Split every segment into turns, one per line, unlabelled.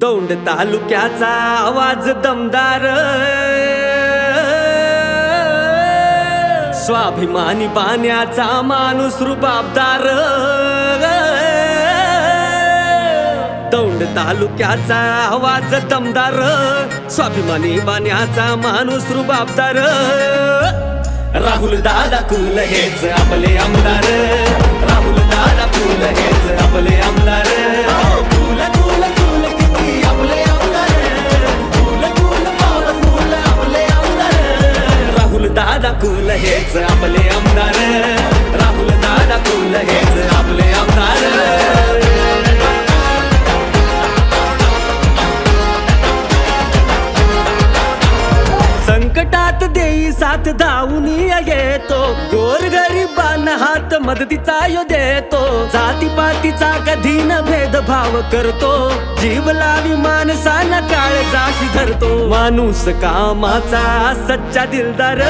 दौंड तालुक्याचा आवाज दमदार. स्वाभिमानी पाण्याचा माणूस रुबाबदार. दौंड तालुक्याचा आवाज दमदार. स्वाभिमानी पाण्याचा माणूस रुबाबदार. राहुल दादा कुल हेच आपले आमदार. राहुल दादा कुल हेच आपले आमदार. संकटात देई साथ धावून येतो. गोरगरिबांना हात मदतीचा यो देतो. जातीपातीचा कधी न भेदभाव करतो. जीव लावी माणसाला काळजाशी धरतो. माणूस कामाचा सच्चा दिलदार.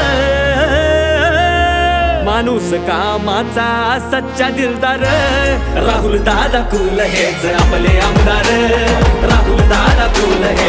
माणूस कामाचा सच्चा दिलदार. राहुल दादा कुल हेच आपले आमदार. राहुल दादा कुल हे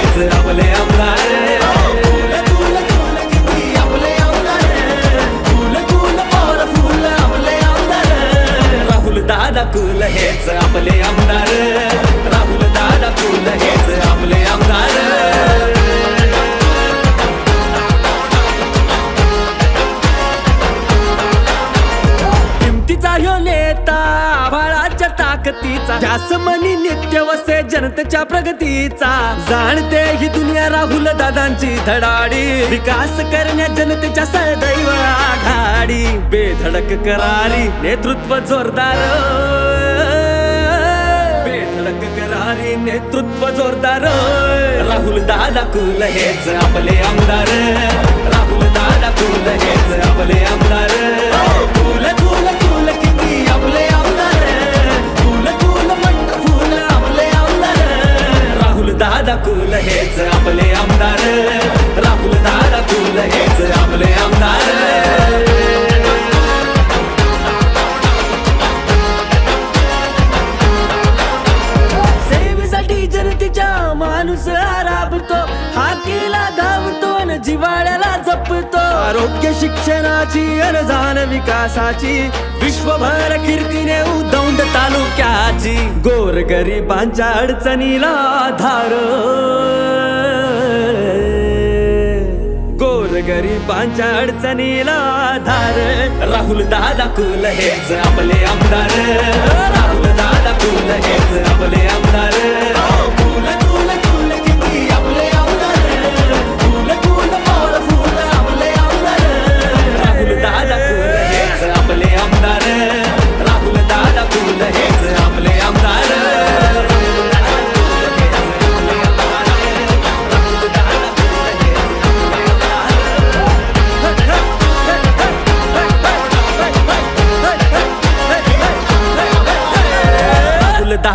ताकदीचा जास्त मनी नित्य वसे जनतेच्या प्रगतीचा. जाणते ही दुनिया राहुल दादांची धडाडी. विकास करण्या जनतेच्या सदैव आघाडी. बेधडक करारी नेतृत्व जोरदार. बेधडक करारी नेतृत्व जोरदार. राहुल दादा कुल हेच आपले आमदार. माणूस राबतो हाकेला धावतो आणि जिवाळ्याला जपतो. आरोग्य शिक्षणाची अनजान विकासाची विश्वभर कीर्तीने उदौंड तालुक्याची गोर गरिबांच्या अडचणीला आधार. गोर गरिबांच्या अडचणीला आधार. राहुल दादा कुल हेच आपले आमदार.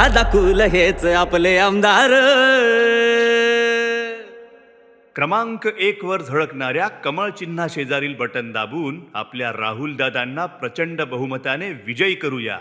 दादा कुल हेच आपले आमदार.
क्रमांक एक वर झळकणाऱ्या कमळ चिन्हा शेजारील बटन दाबून आपल्या राहुल दादांना प्रचंड बहुमताने विजयी करूया.